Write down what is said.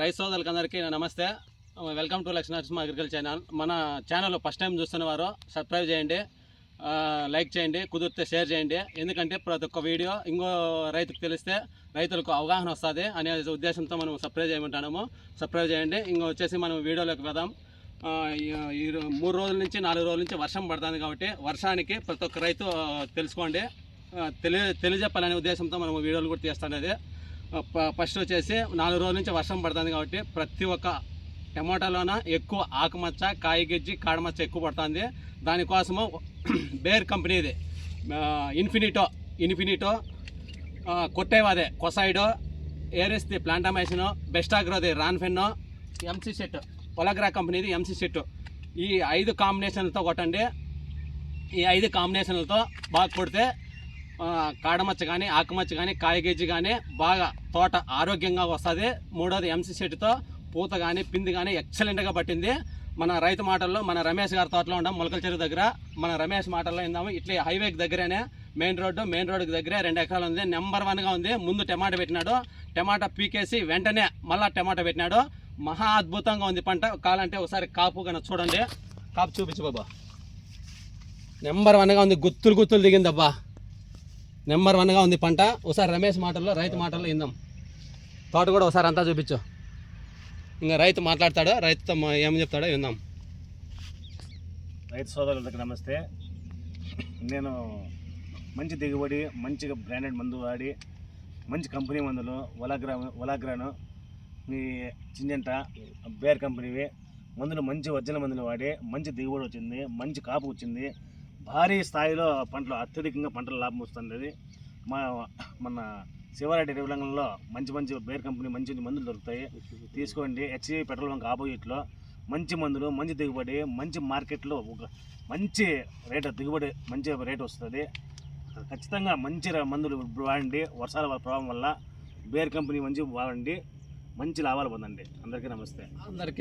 Rice సోదరులకు అందరికీ నమస్తే welcome to Lakshmi agriculture channel. మన ఛానల్లో ఫస్ట్ టైం చూస్తున్న వారు సబ్స్క్రైబ్ చేయండి లైక్ చేయండి కుదిరితే షేర్ చేయండి. ఎందుకంటే ప్రతి ఒక్క వీడియో ఇంకో రైతుకు తెలిస్తే రైతులకు అవగాహన వస్తుంది అనే ఉద్దేశంతో మనం సబ్స్క్రైబ్ చేయమంటున్నాము. సబ్స్క్రైబ్ చేయండి. ఇంకో వచ్చేసి మనం వీడియోలోకి వెదాం ఈ- మూడు రోజుల నుంచి నాలుగు రోజుల నుంచి వర్షం పడుతుంది కాబట్టి వర్షానికి ప్రతి ఒక్క రైతు తెలుసుకోండి. తెలియ తెలియజెప్పాలనే ఉద్దేశంతో మనం వీడియోలు కూడా తీస్తున్నది ఫస్ట్ వచ్చేసి నాలుగు రోజుల నుంచి వర్షం పడుతుంది కాబట్టి ప్రతి ఒక్క టమాటాలోన ఎక్కువ ఆకుమచ్చ కాయగెజ్జి కాడమచ్చ ఎక్కువ పడుతుంది. దానికోసము బేర్ కంపెనీది ఇన్ఫినిటో ఇన్ఫినిటో కొట్టేవాదే కొసైడో ఏరిస్ది ప్లాంటామైసినో బెస్టాగ్రోది రాన్ఫెన్నో ఎంసీ సెట్ పొలగ్రా కంపెనీది ఎంసీ సెట్ ఈ ఐదు కాంబినేషన్లతో కొట్టండి. ఈ ఐదు కాంబినేషన్లతో బాగా కొడితే కాడమచ్చ కానీ ఆకుమచ్చ కానీ కాయగెజ్జి కానీ బాగా తోట ఆరోగ్యంగా వస్తుంది. మూడోది ఎంసీ సెట్తో పూత కానీ పిండి కానీ ఎక్సలెంట్గా పట్టింది. మన రైతు మాటల్లో మన రమేష్ గారి తోటలో ఉన్నాం మొలకల చెరువు దగ్గర మన రమేష్ మాటల్లో ఇందాము ఇట్లా హైవేకి దగ్గరనే మెయిన్ రోడ్డు మెయిన్ రోడ్డుకి దగ్గరే రెండు ఎకరాలు ఉంది. నెంబర్ వన్గా ఉంది. ముందు టమాటా పెట్టినాడు. టమాటా పీకేసి వెంటనే మళ్ళా టమాటా పెట్టినాడు. మహా అద్భుతంగా ఉంది పంట. కావాలంటే ఒకసారి కాపు కనుక చూడండి. కాపు చూపించు బాబా. నెంబర్ వన్గా ఉంది. గుత్తులు గుత్తులు దిగిందబ్బా. నెంబర్ వన్గా ఉంది పంట. ఒకసారి రమేష్ మాటల్లో రైతు మాటల్లో ఇందాం తోట కూడా ఒకసారి అంతా చూపించు. ఇంకా రైతు మాట్లాడతాడు? రైతుతో మా- ఏం చెప్తాడో విందాం. రైతు సోదరులకు నమస్తే. నేను మంచి దిగుబడి మంచిగా బ్రాండెడ్ మందు వాడి మంచి కంపెనీ మందులు ఒలాగ్రా ఒలాగ్రాను మీ చింజంట బేర్ కంపెనీవి మందులు మంచి ఒరిజినల్ మందులు వాడి మంచి దిగుబడి వచ్చింది మంచి కాపు వచ్చింది భారీ స్థాయిలో పంటలు అత్యధికంగా పంటలు లాభం వస్తుంది మా మన శివారెడ్డి రేవులంగంలో మంచి మంచి బేర్ కంపెనీ మంచి మందులు దొరుకుతాయి. తీసుకోండి. హెచ్ఐ పెట్రోల్ బంక్ ఆపోజిట్లో మంచి మందులు మంచి దిగుబడి మంచి మార్కెట్లో ఒక మంచి రేట్ దిగుబడి మంచి రేట్ వస్తుంది. ఖచ్చితంగా మంచి మందులు వాడండి. వర్షాల ప్రభావం వల్ల బేర్ కంపెనీ మంచి వాడండి. మంచి లాభాలు పొందండి. అందరికీ నమస్తే. అందరికీ